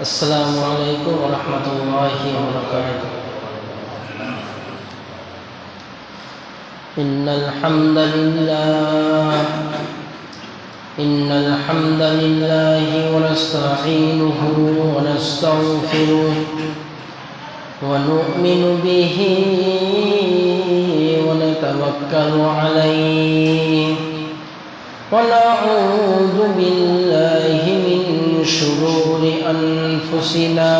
السلام عليكم ورحمة الله وبركاته إن الحمد لله إن الحمد لله ونستعينه ونستغفره ونؤمن به ونتوكل عليه ونعوذ بالله من شرور أنفسنا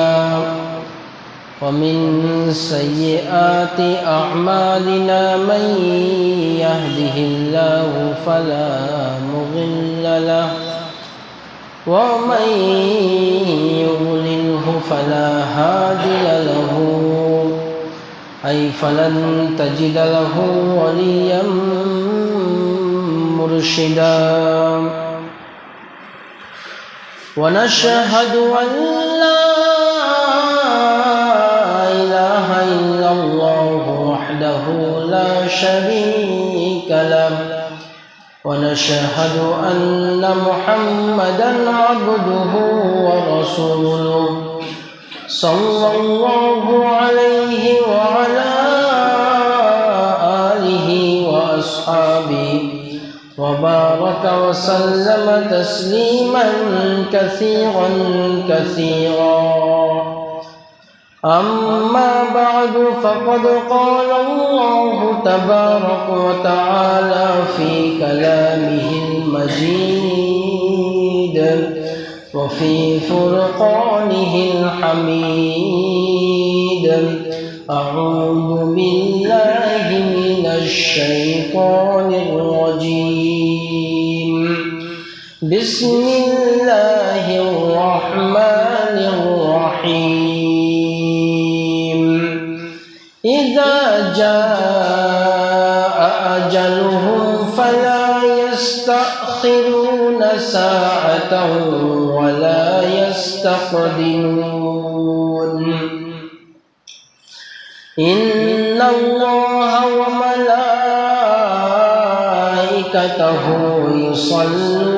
ومن سيئات أعمالنا من يهده الله فلا مضل له ومن يضلله فلا هادي له أي فلن تجد له وليا مرشدا ونشهد أن لا إله إلا الله وحده لا شريك له. ونشهد أن محمدا عبده ورسوله. صلى الله عليه وعلى وبارك وسلم تسليما كثيرا كثيرا. أما بعد فقد قال الله تبارك وتعالى في كلامه المجيد وفي فرقانه الحميد. أعوذ بالله من الشيطان الرجيم. بسم الله الرحمن الرحيم. إذا جاء أجلهم فلا يستأخرون ساعة ولا يستقدمون. إن الله وملائكته يصلون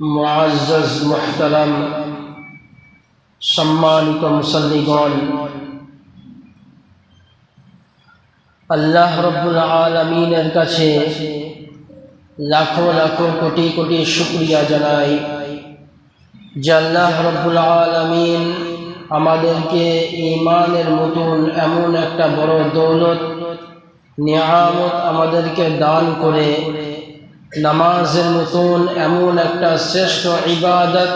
মুআজ্জাজ মুহতারাম, সম্মানিত মুসল্লিগণ, আল্লাহ রব্বুল আলমিনের কাছে লাখো লাখো কোটি কোটি শুক্রিয়া জানাই যে আল্লাহ রব্বুল আলমিন আমাদেরকে ইমানের মতন এমন একটা বড় দৌলত, নিয়ামত আমাদেরকে দান করে নামাজের মতন এমন একটা শ্রেষ্ঠ ইবাদত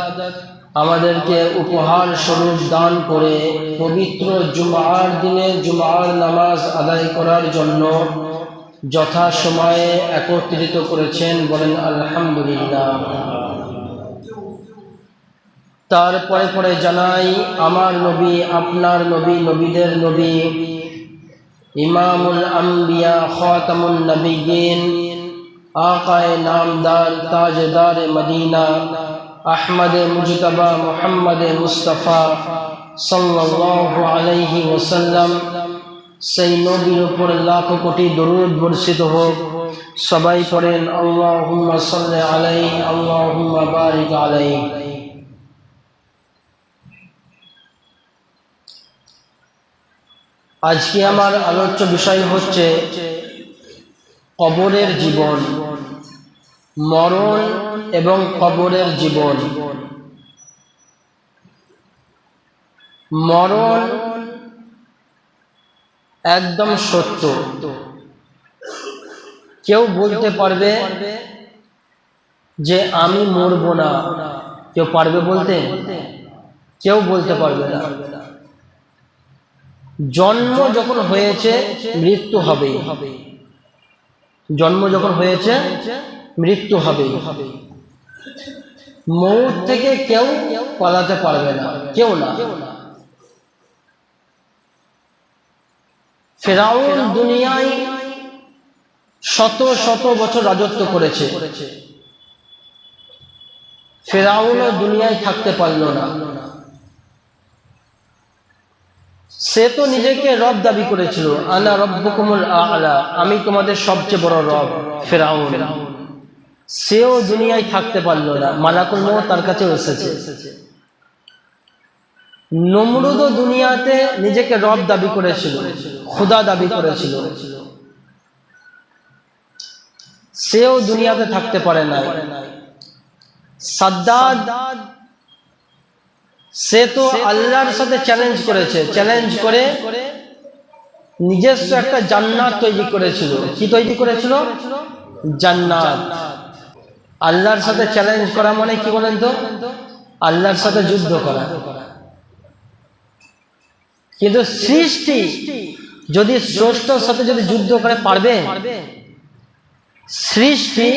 আমাদেরকে উপহার স্বরূপ দান করে পবিত্র জুমার দিনে জুমার নামাজ আদায় করার জন্য যথা সময়ে একত্রিত করেছেন বলেন আলহামদুলিল্লাহ। তারপরে পরে জানাই, আমার নবী, আপনার নবী, নবীদের নবী, ইমামুল আম্বিয়া, খাতামুন নবীন আকায় নামদার তাজদার মদিনা, আহমদ মুজতবা মোহাম্মদ মুস্তফা আলাইহি ওসাল্লাম সেই নবীর উপর লাখ কোটি দরুদ বর্ষিত হোক। সবাই করেন আল্লাহুম্মা সাল্লি আলাইহি, আল্লাহুম্মা বারিক আলাইহি। আজকে আমার আলোচ্য বিষয় হচ্ছে কবরের জীবন, মরণ এবং কবরের জীবন। মরণ একদম সত্য। কেউ বলতে পারবে যে আমি মরব না। কেউ পারবে বলতে? কেউ বলতে পারবে না। জন্ম যখন হয়েছে, মৃত্যু হবে। হবে জন্ম যখন হয়েছে, মৃত্যু হবেই মৌত থেকে কেউ পালাতে পারবে না, কেউ না। ফেরাউন দুনিয়ায় শত শত বছর রাজত্ব করেছে। ফেরাউনও দুনিয়ায় থাকতে পারল না। সে তো নিজেকে রব দাবি করেছিল আনা রব্বকুমুল আলা, আমি তোমাদের সবচেয়ে বড় রব, ফেরাউন। সেও দুনিয়ায় থাকতে পারল না, মালাকুল তার কাছে এসেছে। নমরুদও দুনিয়াতে নিজেকে রব দাবি করেছিল, খোদা দাবি করেছিল। সেও দুনিয়াতে থাকতে পারে না সাদ্দাদ সে তো আল্লাহর সাথে চ্যালেঞ্জ করেছে চ্যালেঞ্জ করে নিজস্ব একটা জান্নাত তৈরি করেছিল। কি তৈরি করেছিল? জান্নাত। আল্লাহর সাথে চ্যালেঞ্জ করা মানে কি বলেন তো? আল্লাহর সাথে যুদ্ধ করা। কিন্তু সৃষ্টি যদি স্রষ্টার সাথে যদি যুদ্ধ করে পারবে? সৃষ্টি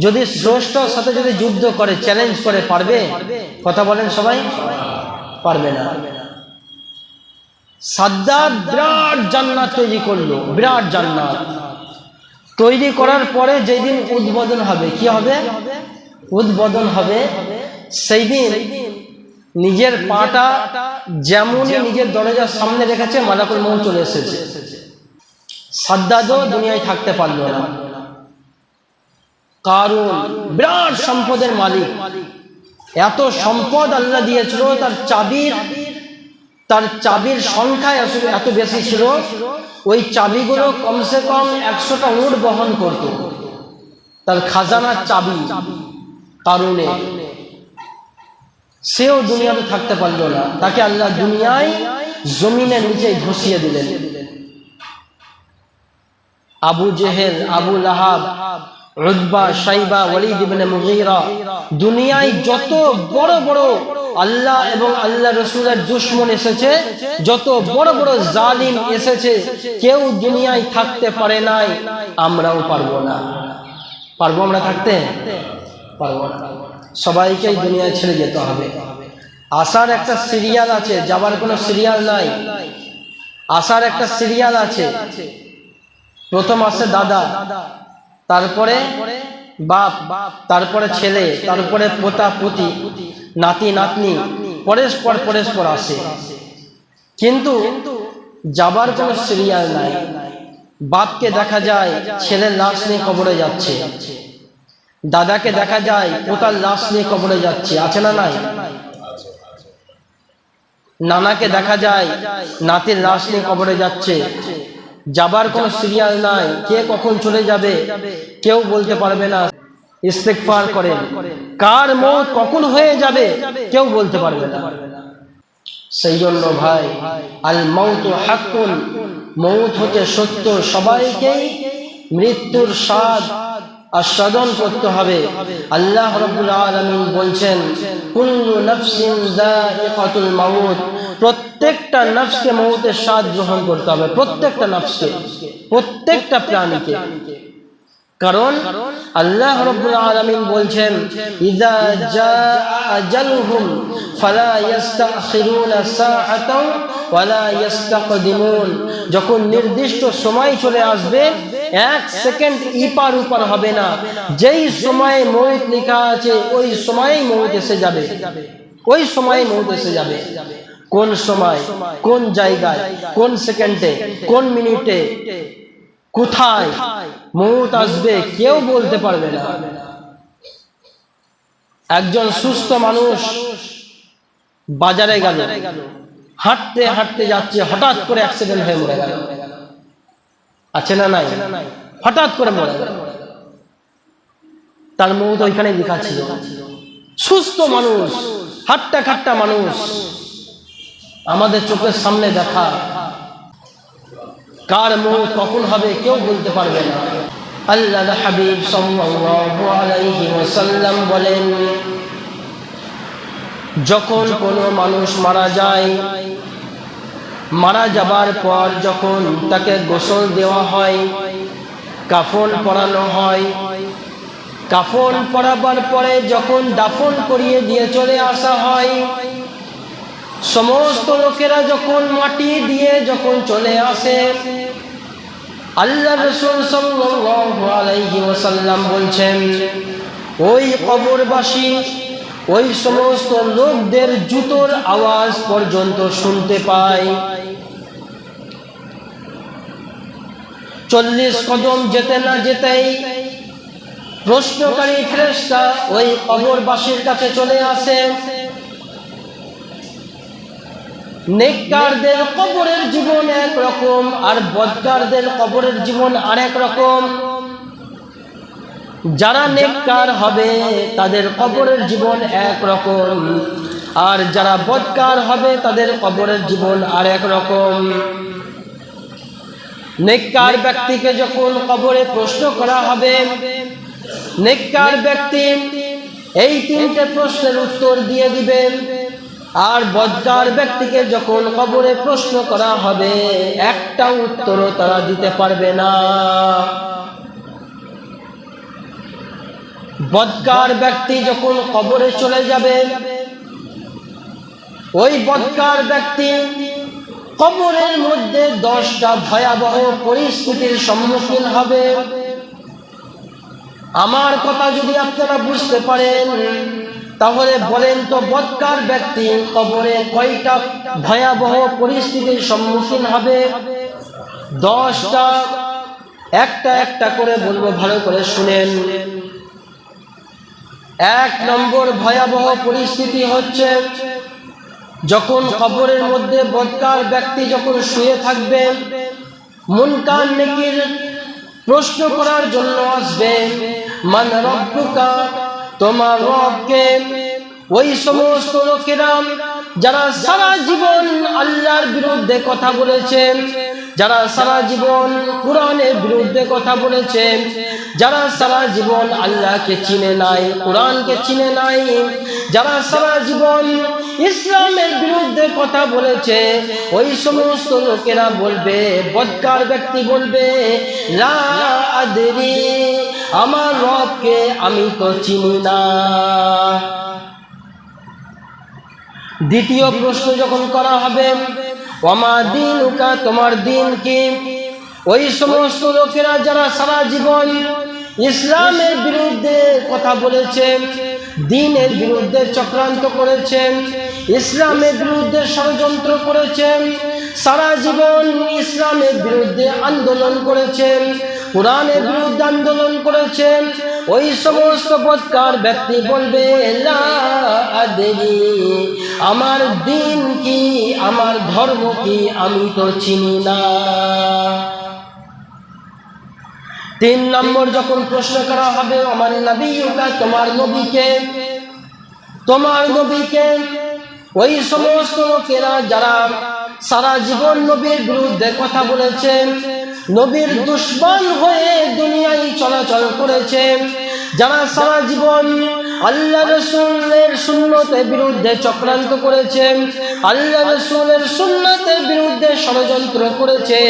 যদি স্রষ্টার সাথে যদি যুদ্ধ করে চ্যালেঞ্জ করে, পারবে? কথা বলেন সবাই। পারবে না। সাদ্দাদ বিরাট জান্নাত তৈরি করল, বিরাট জান্নাত। তৈরি করার পরে যেদিন উদ্বোধন হবে, কি হবে? উদ্বোধন হবে সেই দিন নিজের পাটা যেমনই নিজের দরজার সামনে রেখেছে, মালাকুল মৌ চলে এসেছে। সাদ্দাদও দুনিয়ায় থাকতে পারল না। কারণ বিরাট সম্পদের মালিক। এত সম্পদ আল্লাহ দিয়েছিল, তার চাবির তার চাবির সংখ্যা আসলে এত বেশি ছিল, ওই চাবিগুলো কমসে কম একশোটা উট বহন করত। তার খাজানার চাবি কারণে সেও দুনিয়াতে থাকতে পারল না। তাকে আল্লাহ দুনিয়ায় জমিনের নিচে ধসিয়ে দিলেন। আবু জেহেল, আবু লাহাব দুনিয়ায় যত বড় বড় আল্লাহ এবং আল্লাহ রসুলের এসেছে, যত বড় বড় কেউ দুনিয়ায় থাকতে পারে নাই, আমরাও পারব না। পারব আমরা থাকতে? পারব না। সবাইকেই দুনিয়ায় ছেড়ে যেতে হবে। আসার একটা সিরিয়াল আছে, যাবার কোনো সিরিয়াল নাই। আসার একটা সিরিয়াল আছে। প্রথম আসে দাদা। তারপরে বাপ বাপ তারপরে ছেলে তারপরে পোতা পুতি নাতি নাতনি পরস্পর পরস্পর আসে। কিন্তু যাবার কোনো সিরিয়াল নাই। বাপকে দেখা যায় ছেলের লাশ নিয়ে কবরে যাচ্ছে। দাদাকে দেখা যায় পোতার লাশ নিয়ে কবরে যাচ্ছে। আছে না নাই? নানাকে দেখা যায় নাতির লাশ নিয়ে কবরে যাচ্ছে। যাবার কোনো সিরিয়াল নাই, কে কখন চলে যাবে, কেউ বলতে পারবে না। ইস্তেকফার করেন। কার মত কখন হয়ে যাবে, কেউ বলতে পারবে না। সেই জন্য ভাই, আল মৌত হাক্কুন। মৌত হতে সত্য সবাইকেই, মৃত্যুর স্বাদ আস্বাদন করতে হবে। আল্লাহ রাব্বুল আলামিন বলছেন, কুল্লু নাফসিন যায়িকাতুল মাউত। প্রত্যেকটা নফসকে মৌতের স্বাদ গ্রহণ করতে হবে, প্রত্যেকটা নফসকে, প্রত্যেকটা প্রাণীকে। কারণ আল্লাহ রাব্বুল আলামিন বলছেন ইযা জাআ আজালুহুম ফালা ইস্তাখিরুনা সাআতাও যখন নির্দিষ্ট সময় চলে আসবে, এক সেকেন্ড ইপার উপার হবে না। যেই সময়ে মৌত লেখা আছে, ওই সময়েই মৌত এসে যাবে। ওই সময়ে মৌত এসে যাবে। কোন সময়, কোন জায়গায়, কোন সেকেন্ডে, কোন মিনিটে, কোথায় মৌত আসবে, কেউ বলতে পারবে না। একজন সুস্থ মানুষ বাজারে গেল। হাঁটতে হাঁটতে যাচ্ছে, হঠাৎ করে অ্যাক্সিডেন্ট হয়ে মরে গেল। আছে না নাই? হঠাৎ করে মরে গেল। তার মৌত ওইখানে লেখা ছিল। সুস্থ মানুষ হাট্টা খাট্টা মানুষ। আমাদের চোখের সামনে দেখা। কার মুখ কখন হবে কেউ বলতে পারবে না। আল্লাহ হাবিব ওয়াসাল্লাম বলেন, যখন কোনো মানুষ মারা যায় মারা যাবার পর যখন তাকে গোসল দেওয়া হয়, কাফন পরানো হয়, কাফন পরাবার পরে যখন দাফন করিয়ে দিয়ে চলে আসা হয়, সমস্ত লোকেরা যখন মাটি দিয়ে যখন চলে আসে আল্লাহ রসুল ওয়াসাল্লাম বলছেন, ওই কবরবাসী ওই সমস্ত লোকদের জুতোর আওয়াজ পর্যন্ত শুনতে পাই। চল্লিশ কদম যেতে না যেতেই প্রশ্নকারী ফেরেশতা ওই কবরবাসীর কাছে চলে আসে। নেককারদের কবরের জীবন এক রকম আর বদকারদের কবরের জীবন আরেক রকম। যারা নেককার হবে, তাদের কবরের জীবন এক রকম। আর যারা বদকার হবে, তাদের কবরের জীবন আরেক রকম। নেককার ব্যক্তিকে যখন কবরে প্রশ্ন করা হবে, নেককার ব্যক্তি এই তিনটে প্রশ্নের উত্তর দিয়ে দিবেন। আর বদকার ব্যক্তিকে যখন কবরে প্রশ্ন করা হবে, একটা উত্তরও তারা দিতে পারবে না। বদকার ব্যক্তি যখন কবরে চলে যাবে, ওই বদকার ব্যক্তি কবরের মধ্যে দশটা ভয়াবহ পরিস্থিতির সম্মুখীন হবে। আমার কথা যদি আপনারা বুঝতে পারেন, তাহলে বলেন তো বদকার ব্যক্তি কবরে কয়টা ভয়াবহ পরিস্থিতির সম্মুখীন হবে? দশটা। একটা একটা করে বলব, ভালো করে শুনেন। এক নম্বর ভয়াবহ পরিস্থিতি হচ্ছে যখন কবরের মধ্যে বদকার ব্যক্তি যখন শুয়ে থাকবে মুনকার নেকির প্রশ্ন করার জন্য আসবে, মান রব্বুকা? তোমার রবকে ওই সমস্ত লোকেরা যারা সারা জীবন আল্লাহর বিরুদ্ধে কথা বলেছেন, যারা সারা জীবন কোরআনের বিরুদ্ধে কথা বলেছেন, যারা সারা জীবন আল্লাহকে চিনে নাই, কোরআনকে চিনে নাই, যারা সারা জীবন ইসলামের বিরুদ্ধে কথা বলেছে, ওই সমস্ত লোকেরা বলবে, বদকার ব্যক্তি বলবে, লা আমার রবকে আমি তো চিনি না। দ্বিতীয় প্রশ্ন যখন করা হবে, ওমা দিন উকা তোমার দিন কি? ওই সমস্ত লোকেরা যারা সারা জীবন ইসলামের বিরুদ্ধে কথা বলেছেন দিনের বিরুদ্ধে চক্রান্ত করেছেন ইসলামের বিরুদ্ধে ষড়যন্ত্র করেছেন সারা জীবন ইসলামের বিরুদ্ধে আন্দোলন করেছেন, কোরআনের বিরুদ্ধে আন্দোলন করেছেন। ওই সমস্ত বৎকার ব্যক্তি বলবে আমার দিন কি, আমার ধর্ম কি আমি তো চিনি না। তিন নম্বর যখন প্রশ্ন করা হবে, আমার নবীকা, তোমার নবীকে তোমার নবীকে? ওই সমস্ত লোকেরা যারা সারা জীবন নবীর বিরুদ্ধে কথা বলেছেন, নবীর দুশ্মন হয়ে দুনিয়ায় চলাচল করেছেন যারা সারা জীবন আল্লাহ রসুলের শূন্যতের বিরুদ্ধে চক্রান্ত করেছে, আল্লাহ রসুলের শূন্যতের বিরুদ্ধে ষড়যন্ত্র করেছে,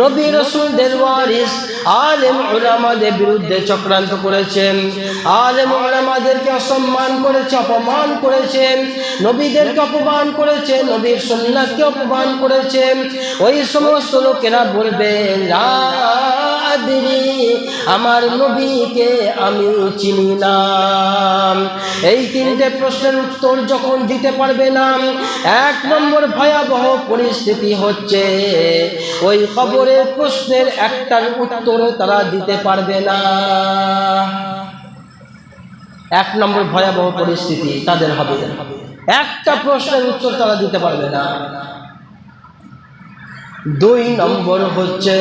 নবী রসুলদের ওয়ারিস আলেম ওলামাদের বিরুদ্ধে চক্রান্ত করেছেন। আলেম ওলামাদেরকে অসম্মান করেছে, অপমান করেছেন। নবীদেরকে অপমান করেছে, নবীর সুন্নাতকে অপমান করেছেন ওই সমস্ত লোকেরা বলবে, লা আদরি, আমার নবীকে আমি চিনি না। এই তিনটে প্রশ্নের উত্তর যখন দিতে পারবে না, এক নম্বর ভয়াবহ পরিস্থিতি হচ্ছে, ওই খবরের প্রশ্নের একটার উত্তরও তারা দিতে পারবে না। এক নম্বর ভয়াবহ পরিস্থিতি তাদের হবে। একটা প্রশ্নের উত্তর তারা দিতে পারবে না। দুই নম্বর হচ্ছে,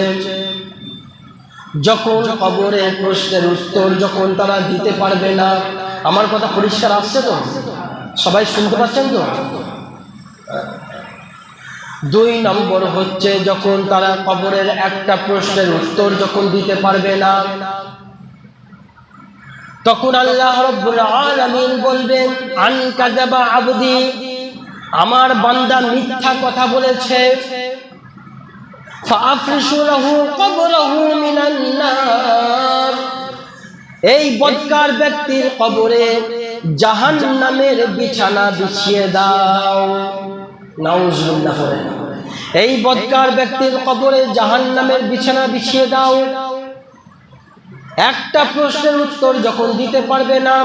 যখন কবরের প্রশ্নের উত্তর যখন তারা দিতে পারবে না, আমার কথা পরিষ্কার আসছে তো? সবাই শুনতে পাচ্ছেন তো? দুই নম্বর হচ্ছে যখন তারা কবরের একটা প্রশ্নের উত্তর যখন দিতে পারবে না, তখন আল্লাহ বলবেন, আন আবদি, আমার বান্দা মিথ্যা কথা বলেছে। এই বদকার ব্যক্তির কবরে জাহান নামের বিছানা বিছিয়ে দাও। নাউজুবিল্লাহ এই বদকার ব্যক্তির কবরে জাহান্নামের বিছানা বিছিয়ে দাও। একটা প্রশ্নের উত্তর যখন দিতে পারবে না,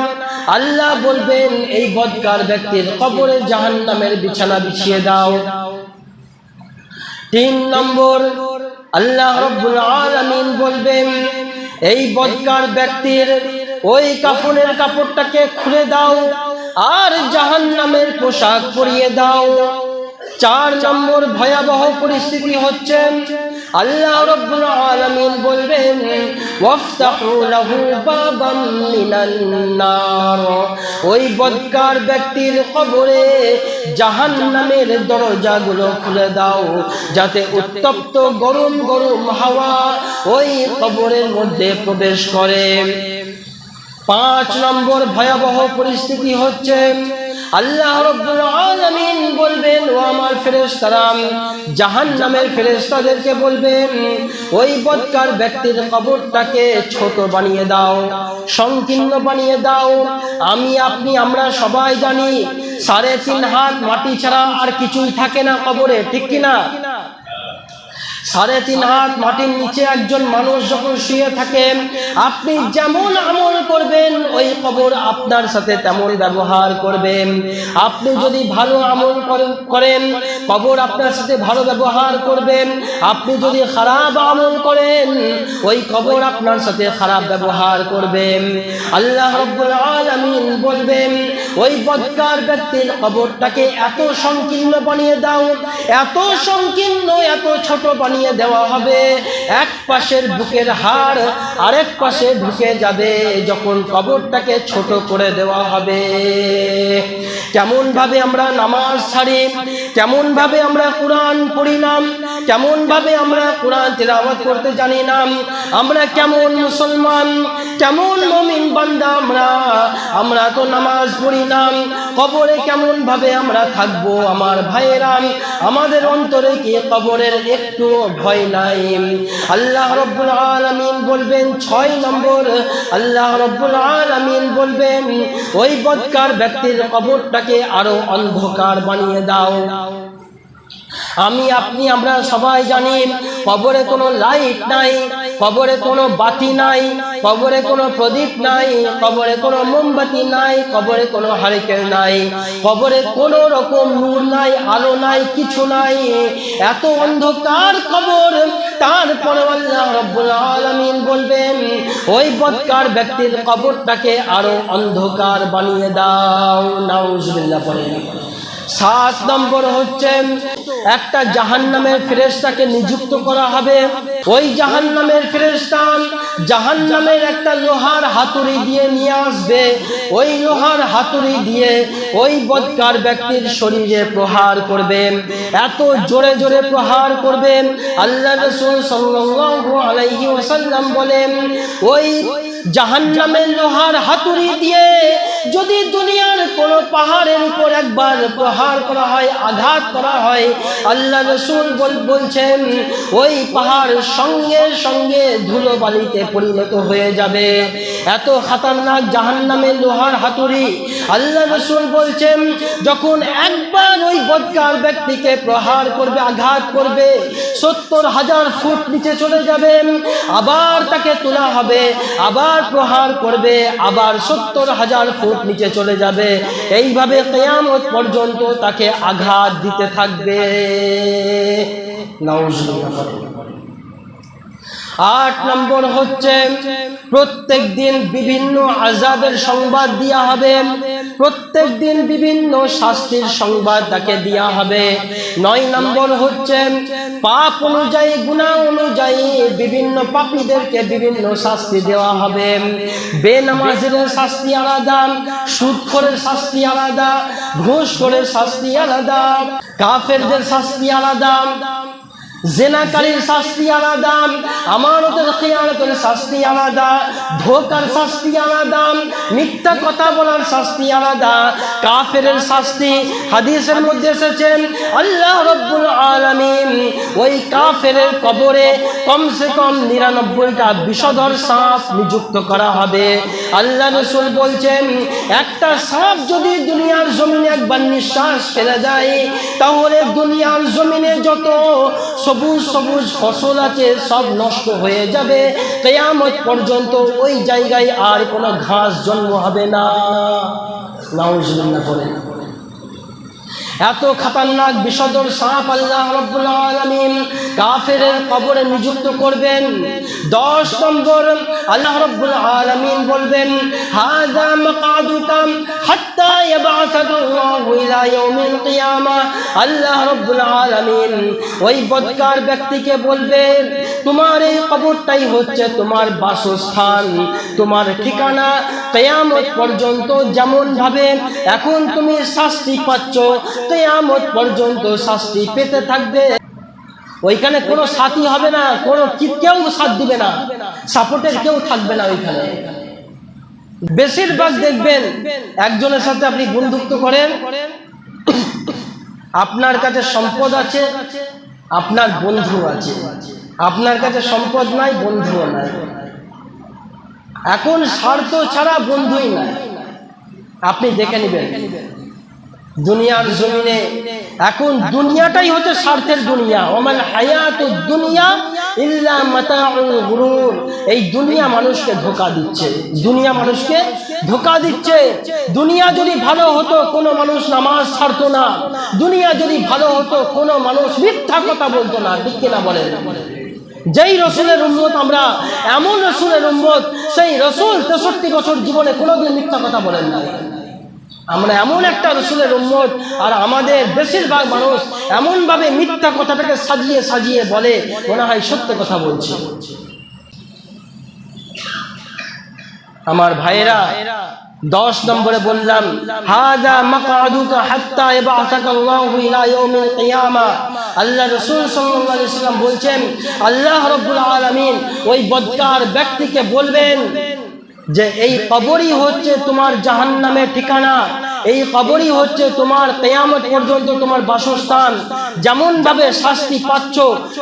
আল্লাহ বলবেন, এই বদকার ব্যক্তির কবরে জাহান্নামের বিছানা বিছিয়ে দাও। তিন নম্বর, আল্লাহ রব্বুল আলামিন বলবেন, এই বদকার ব্যক্তির ওই কাফনের কাপড়টাকে খুলে দাও আর জাহান্নামের পোশাক পরিয়ে দাও। চার নম্বর ভয়াবহ পরিস্থিতি হচ্ছে, আল্লাহ রব্বুল আলামিন বলবেন, ওয়াফতাহু লাহু বাবাম মিনান নার। ওই বদকার ব্যক্তির কবরে জাহান্নামের দরজাগুলো খুলে দাও, যাতে উত্তপ্ত গরম গরম হাওয়া ওই কবরের মধ্যে প্রবেশ করে। পাঁচ নম্বর ভয়াবহ পরিস্থিতি হচ্ছে আল্লাহ রব্বুল আলামিন বলবেন, ও আমার ফেরেশতারা জাহান্নামের ফেরেশতাদেরকে বলবেন, ওই বদকার ব্যক্তির কবরটাকে ছোট বানিয়ে দাও, সংকীর্ণ বানিয়ে দাও। আমি, আপনি, আমরা সবাই জানি, সাড়ে তিন হাত মাটি ছাড়া আর কিছুই থাকে না কবরে, ঠিক কিনা? সাড়ে তিন হাত মাটির নিচে একজন মানুষ যখন শুয়ে থাকেন আপনি যেমন আমল করবেন, ওই কবর আপনার সাথে তেমন ব্যবহার করবেন। আপনি যদি ভালো আমল করেন- কবর আপনার সাথে ভালো ব্যবহার করবেন। আপনি যদি খারাপ আমল করেন, ওই কবর আপনার সাথে খারাপ ব্যবহার করবেন। আল্লাহ আলামিন বলবেন, ওই বদকার ব্যক্তির কবরটাকে এত সংকীর্ণ বানিয়ে দাও, এত সংকীর্ণ, এত ছোট বানিয়ে দেওয়া হবে। এক পাশের বুকের হাড়, আরেক পাশে ঢুকে যাবে যখন কবরটাকে ছোট করে দেওয়া হবে। কেমন ভাবে আমরা নামাজ ছাড়ি কেমন ভাবে আমরা কোরআন পড়ি না কেমন ভাবে আমরা কোরআন তেলাওয়াত করতে জানি না, আমরা কেমন মুসলমান, কেমন মমিন বান্দা আমরা আমরা তো নামাজ পড়ি না, কবরে কেমন ভাবে আমরা থাকব আমার ভাইয়েরা, আমাদের অন্তরে কি কবরের একটু ভয় নাই। আল্লাহ রব্বুল আলমিন বলবেন, ছয় নম্বর। আল্লাহ রব্বুল আলমিন বলবেন, ওই বদকার ব্যক্তির কবরটাকে আরও অন্ধকার বানিয়ে দাও। আমি আপনি, আমরা সবাই জানি, কবরে কোনো লাইট নাই, কবরে কোনো বাতি নাই, কবরে কোনো প্রদীপ নাই, কবরে কোনো মোমবাতি নাই, কবরে কোনো হারিকেন নাই, কবরে কোনো রকম নূর নাই, আলো নাই, কিছু নাই। এত অন্ধকার কবর তারপরে আল্লাহ রব্বুল আলামিন বলবেন, ওই বৎকার ব্যক্তির কবরটাকে আরও অন্ধকার বানিয়ে দাও। নাউজুবিল্লাহ পড়ে সাত নম্বর হচ্ছে একটা জাহান্নামের ফেরেশতাকে নিযুক্ত করা হবে। ওই জাহান্নামের ফেরেশতা জাহান্নামের একটা লোহার হাতুড়ি দিয়ে নিয়ে আসবে। ওই লোহার হাতুড়ি দিয়ে ওই বদকার ব্যক্তির শরীরে প্রহার করবেন। এত জোরে জোরে প্রহার করবেন। আল্লাহ রসুল সাল্লাল্লাহু আলাইহি বলেন, ওই জাহান্নামের লোহার হাতুড়ি দিয়ে যদি দুনিয়ার কোন পাহাড়ের উপর একবার প্রহার করা হয়, আঘাত করা হয়, আল্লাহ রসুল বলছেন, ওই পাহাড় সঙ্গে সঙ্গে ধুলো বালিতে পরিণত হয়ে যাবে। এত খাতারনাক জাহান্নামের লোহার হাতুড়ি। আল্লাহ রসুল বলছেন, যখন একবার ওই বদকার ব্যক্তিকে প্রহার করবে, আঘাত করবে, সত্তর হাজার ফুট নিচে চলে যাবেন আবার তাকে তোলা হবে, আবার প্রহার করবে, আবার সত্তর হাজার ফুট নিচে চলে যাবে। এইভাবে কেয়ামত পর্যন্ত তাকে আঘাত দিতে থাকবে। নাউজুবিল্লাহ। আট নম্বর হচ্ছে, প্রত্যেক দিন বিভিন্ন আজাদের সংবাদ দেওয়া হবে। প্রত্যেক দিন বিভিন্ন শাস্তির সংবাদ তাকে দেওয়া হবে। নয় নম্বর হচ্ছে, পাপ অনুযায়ী, গুণা অনুযায়ী বিভিন্ন পাপীদেরকে বিভিন্ন শাস্তি দেওয়া হবে। বেনামাজের শাস্তি আলাদা, সুদখোরের শাস্তি আলাদা ঘুষখোরের শাস্তি আলাদা, কাফেরদের শাস্তি আলাদা। জেনাকারীর শাস্তি আলাদা আমানতের খেয়ানতের শাস্তি আলাদা ধোকার শাস্তি আলাদা মিথ্যা কথা বলার শাস্তি আলাদা কাফেরের শাস্তি। হাদিসের মধ্যে এসেছেন, আল্লাহ রব্বুল আলামিন ওই কাফেরের কবরে কমসে কম নিরানব্বইটা বিষধর সাপ নিযুক্ত করা হবে। আল্লাহ রসুল বলছেন, একটা সাপ যদি দুনিয়ার জমিনে একবার নিঃশ্বাস ফেলে যায় তাহলে দুনিয়ার জমিনে যত সবুজ সবুজ ফসল আছে, সব নষ্ট হয়ে যাবে। কেয়ামত পর্যন্ত ওই জায়গায় আর কোনো ঘাস জন্ম হবে না। করে বলেন এত খাতারনাক বিষদর সাপ আল্লাহ রব্বুল আলামিন কাফেরের কবরে নিযুক্ত করবেন। দশ নম্বর আল্লাহ রব্বুল আলামিন বলবেন, হাযা মাকাদুকাম হাত্তা ইয়াবআসাকাল্লাহু ইলা ইয়াউমিল কিয়ামা। আল্লাহ রব্বুল আলামিন ওই বদকার ব্যক্তিকে বলবেন তোমার এই কবরটাই হচ্ছে তোমার বাসস্থান। তোমার ঠিকানা কেয়ামত পর্যন্ত যেমন ভাবে এখন তুমি শাস্তি পাচ্ছ কেয়ামত পর্যন্ত শাস্তি পেতে থাকবে। ওইখানে কোনো সাথী হবে না, কোনো কেউ সাথ দিবে না, সাপোর্টের কেউ থাকবে না ওইখানে। বেশিরভাগ দেখবেন, একজনের সাথে আপনি বন্ধুত্ব করেন, আপনার কাছে সম্পদ আছে, আপনার বন্ধু আছে। আপনার কাছে সম্পদ নাই, বন্ধুও নাই। এখন স্বার্থ ছাড়া বন্ধুই নাই। আপনি দেখে নেবেন। দুনিয়ার জমিনে। এখন দুনিয়াটাই হচ্ছে স্বার্থের দুনিয়া। ওমান হায়াত দুনিয়া ইল্লা এই দুনিয়া মানুষকে ধোকা দিচ্ছে। দুনিয়া মানুষকে ধোকা দিচ্ছে। দুনিয়া যদি ভালো হতো, কোনো মানুষ নামাজ ছাড়তো না। দুনিয়া যদি ভালো হতো, কোনো মানুষ মিথ্যা কথা বলতো না। ঠিক কিনা বলেন? যেই রসুলের উম্মত আমরা, এমন রসুলের উম্মত, সেই রসুল তেষট্টি বছর জীবনে কোনোদিন মিথ্যা কথা বলেন না আমরা এমন একটা রসুলের উম্মত, আর আমাদের বেশিরভাগ মানুষ এমনভাবে মিথ্যা কথাটাকে সাজিয়ে সাজিয়ে বলে, মনে হয় সত্য কথা বলছে। আমার ভাইয়েরা, দশ নম্বরে বললাম, হাদা মাকাদুকা হাত্তা ইবাসাকা আল্লাহু ইলা ইয়াউমিল কিয়ামা। আল্লাহ রাসূল সাল্লাল্লাহু আলাইহি সাল্লাম বলছেন, আল্লাহ রাব্বুল আলামিন ওই বদকার ব্যক্তিকে বলবেন যে এই কবরই হচ্ছে তোমার জাহান জাহান্নামের ঠিকানা। এই কবরই হচ্ছে তোমার কেয়ামত পর্যন্ত তোমার বাসস্থান। যেমন ভাবে শাস্তি পাচ্ছ,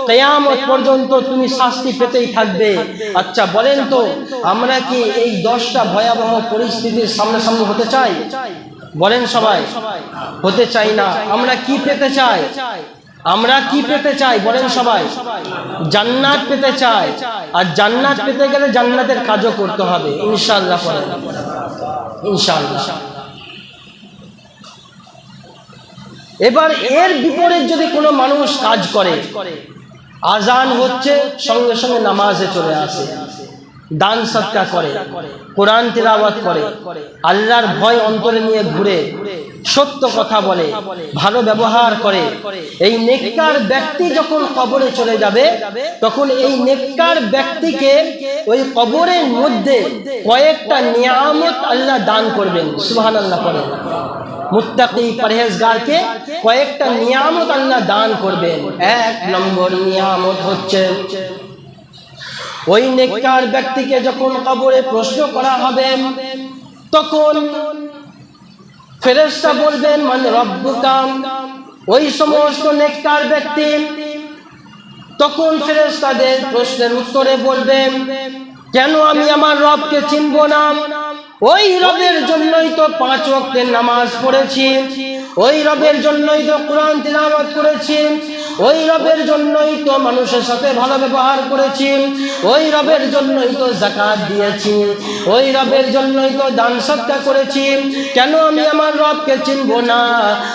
কেয়ামত পর্যন্ত তুমি শাস্তি পেতেই থাকবে। আচ্ছা বলেন তো, আমরা কি এই দশটা ভয়াবহ পরিস্থিতির সামনে সামনে হতে চাই? বলেন সবাই। হতে চাই না। আমরা কি পেতে চাই? আমরা কি পেতে চাই? বলেন সবাই। জান্নাত পেতে চাই। আর জান্নাত পেতে গেলে জান্নাতের কাজও করতে হবে, ইনশাআল্লাহ বলেন ইনশাআল্লাহ। এবার এর বিপরীত যদি কোনো মানুষ কাজ করে, আজান হচ্ছে, সঙ্গে সঙ্গে নামাজে চলে আসে। দান সৎকা করে, কোরআন তিলাওয়াত করে, আল্লাহর ভয় অন্তরে নিয়ে ঘুরে, সত্য কথা বলে, ভালো ব্যবহার করে। এই নেককার ব্যক্তি যখন কবরে চলে যাবে, তখন এই নেককার ব্যক্তিকে ওই কবরের মধ্যে কয়েকটা নিয়ামত আল্লাহ দান করবেন। সুহান আল্লাহ করেন মুত্তাকি পরহেজগারকে কয়েকটা নিয়ামত আল্লাহ দান করবেন। এক নম্বর নিয়ামত হচ্ছে ওই নেককার ব্যক্তিকে যখন কবরে প্রশ্ন করা হবে, তখন ফেরেশতা বলবেন মানে রব্বুকাম ওই সমস্ত নেককার ব্যক্তি তখন ফেরেশতাদের প্রশ্নের উত্তরে বলবেন, কেন আমি আমার রবকে চিনব না? ওই রবের জন্যই তো পাঁচ ওয়াক্তের নামাজ পড়েছি। ওই রবের জন্যই তো কোরআন তিলাওয়াত করেছি। ওই রবের জন্যই তো মানুষের সাথে ভালো ব্যবহার করেছি। ওই রবের জন্যই তো জাকাত দিয়েছি। ওই রবের জন্যই তো দান সৎকা করেছি। কেন আমি আমার রবকে চিনব না?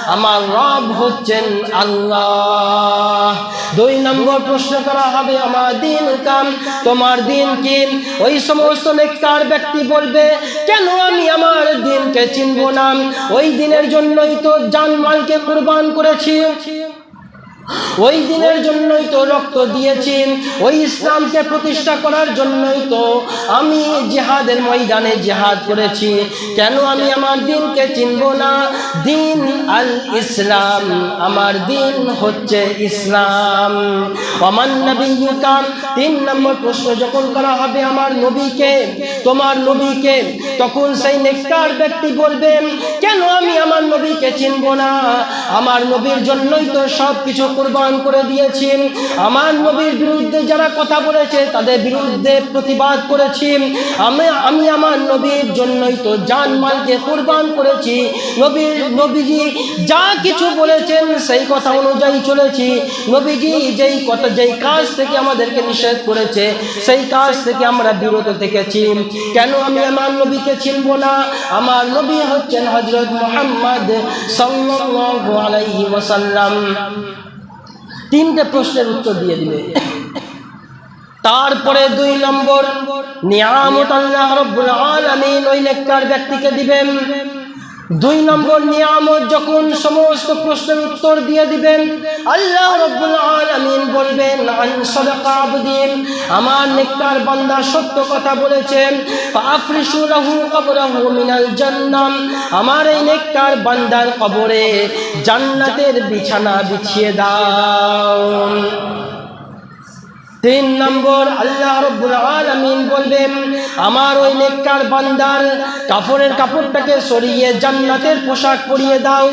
আমার রব হচ্ছেন আল্লাহ। দুই নম্বর প্রশ্ন করা হবে, আমার দিন কাম, তোমার দিন কি? ওই সমস্ত নেককার ব্যক্তি বলবে, কেন আমি আমার দিনকে চিনব না? ওই দিনের জন্যই তো জানমালকে কুরবান করেছি। ওই দিনের জন্যই তো রক্ত দিয়েছেন, ওই ইসলামকে প্রতিষ্ঠা করার জন্যই তো আমি জেহাদের ময়দানে জিহাদ করেছি। কেন আমি আমার দিনকে চিনব না? দিন আল ইসলাম, আমার দিন হচ্ছে ইসলাম। আমার নবীকা তিন নম্বর প্রশ্ন যখন করা হবে আমার নবীকে, তোমার নবীকে, তখন সেই নেককার ব্যক্তি বলবেন, কেন আমি আমার নবীকে চিনব না? আমার নবীর জন্যই তো সব কিছু কোরবান করে দিয়েছি আমার নবীর বিরুদ্ধে যারা কথা বলেছে, তাদের বিরুদ্ধে প্রতিবাদ করেছি। আমি আমি আমার নবীর জন্যই তো জান মালকে কোরবান করেছি। নবীর, নবীজি যা কিছু বলেছেন, সেই কথা অনুযায়ী চলেছি। নবীজি যেই কথা, যেই কাজ থেকে আমাদেরকে নিষেধ করেছে, সেই কাজ থেকে আমরা বিরত থেকেছি। কেন আমি আমার নবীকে চিনব না? আমার নবী হচ্ছেন হজরত মোহাম্মদ সাল্লাল্লাহু আলাইহি ওয়াসাল্লাম। তিনটে প্রশ্নের উত্তর দিয়ে দিবে। তারপরে দুই নম্বর নিয়ামত আল্লাহ রব্বুল আলামিন ওই নেককার ব্যক্তিকে দিবেন। দুই নম্বর নিয়ামত যখন সমস্ত প্রশ্নের উত্তর দিয়ে দিবেন, আল্লাহ রব্বুল আলামিন বলবেন, আন সাদাকা আবদিন। আমার নেককার বান্দা সত্য কথা বলেছেন ফাফরিশু লাহু কবরাহু মিনাল জান্নাম। আমার এই নেককার বান্দার কবরে জান্নাতের বিছানা বিছিয়ে দাও। তিন নম্বর আল্লাহ রব্বুল আলামিন বলবেন, আমার ওই নেককার বান্দার কাপড়ের কাপড়টাকে সরিয়ে জান্নাতের পোশাক পরিয়ে দাও।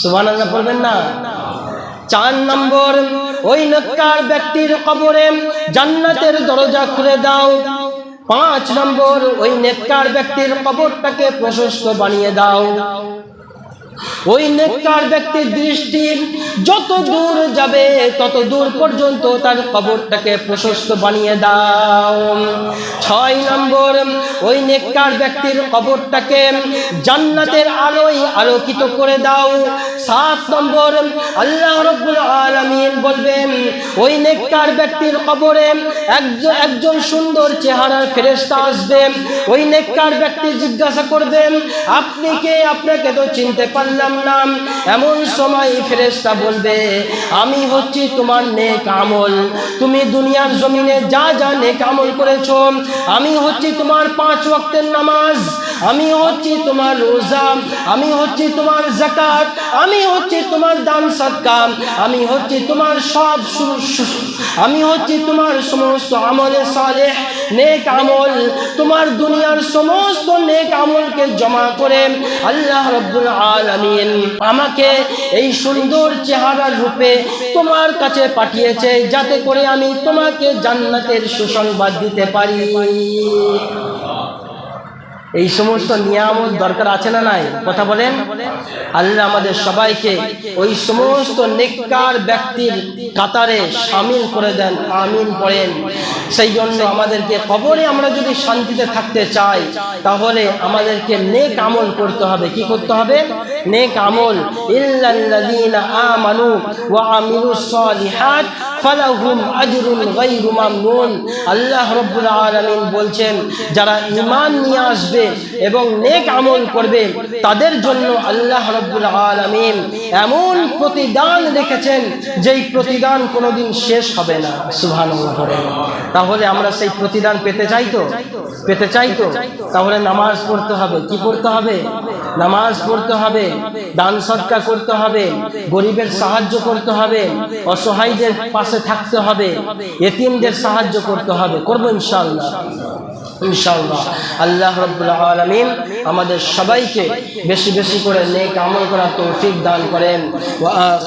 সুবহানাল্লাহ বলবেন না। চার নম্বর, ওই নেককার ব্যক্তির কবরে জান্নাতের দরজা খুলে দাও। পাঁচ নম্বর, ওই নেককার ব্যক্তির কবরটাকে প্রশস্ত বানিয়ে দাও। ওই নেককার ব্যক্তির দৃষ্টি যত দূর যাবে, তত দূর পর্যন্ত তার কবরটাকে প্রশস্ত বানিয়ে দাও। ছয় নম্বর, ওই নেককার ব্যক্তির কবরটাকে জান্নাতের আলোয় আলোকিত করে দাও। সাত নম্বর, আল্লাহ রব্বুল আলামিন বলবেন, ওই নেককার ব্যক্তির কবরে একজন একজন সুন্দর চেহারার ফেরেশতা আসবে। ওই নেককার ব্যক্তি জিজ্ঞাসা করবেন আপনি কে? আপনাকে তো চিনতে পারলাম না এমন সময় ফেরেশতা বলবে, আমি হচ্ছি তোমার নেক আমল। তুমি দুনিয়ার জমিনে যা যা নেক আমল করেছ, আমি হচ্ছি তোমার পাঁচ ওয়াক্তের নামাজ, আমি হচ্ছি তোমার রোজা, আমি হচ্ছি তোমার জাকাত আমি হচ্ছি তোমার দান সৎকা আমি হচ্ছি তোমার সব আমি হচ্ছি তোমার সমস্ত আমলে সালেহ, নেক আমল। তোমার দুনিয়ার সমস্ত নেক আমলকে জমা করে আল্লাহ রব্বুল আলামিন আমাকে এই সুন্দর চেহারার রূপে তোমার কাছে পাঠিয়েছে যাতে করে আমি তোমাকে জান্নাতের সুসংবাদ দিতে পারি। এই সমস্ত নিয়ামত দরকার আছে না নাই? কথা বলেন। আল্লাহ আমাদের সবাইকে ওই সমস্ত নেককার ব্যক্তির কাতারে সামিল করে দেন। আমিন পড়েন। সেই জন্য আমাদেরকে কবরে আমরা যদি শান্তিতে থাকতে চাই, তাহলে আমাদেরকে নেক আমল করতে হবে। কি করতে হবে? নেক আমল। ইল্লাল্লাযীনা আমানু ওয়া আমিলুস সালিহাত ফালাহুম আজরুন গায়রু মামনুন। আল্লাহ রাব্বুল আলামিন বলছেন, যারা ঈমান নিয়ে আসবে এবং নেক আমল করবে, তাদের জন্য আল্লাহ রাব্বুল আলামিন এমন প্রতিদান রেখেছেন, যেই প্রতিদান কোনোদিন শেষ হবে না। সুবহানাল্লাহ। তাহলে আমরা সেই প্রতিদান পেতে চাই তো? পেতে চাই তো? তাহলে নামাজ পড়তে হবে। কি পড়তে হবে? নামাজ পড়তে হবে, দান সৎকার করতে হবে, গরিবের সাহায্য করতে হবে, অসহায়দের পাশে থাকতে হবে। এতিমদের সাহায্য করতে হবে। করব ইনশাল্লাহ ইনশাল্লাহ আল্লাহ রবুল্লাহ আলমিন আমাদের সবাইকে বেশি বেশি করে নেক আমল করার তৌফিক দান করেন। ওয়া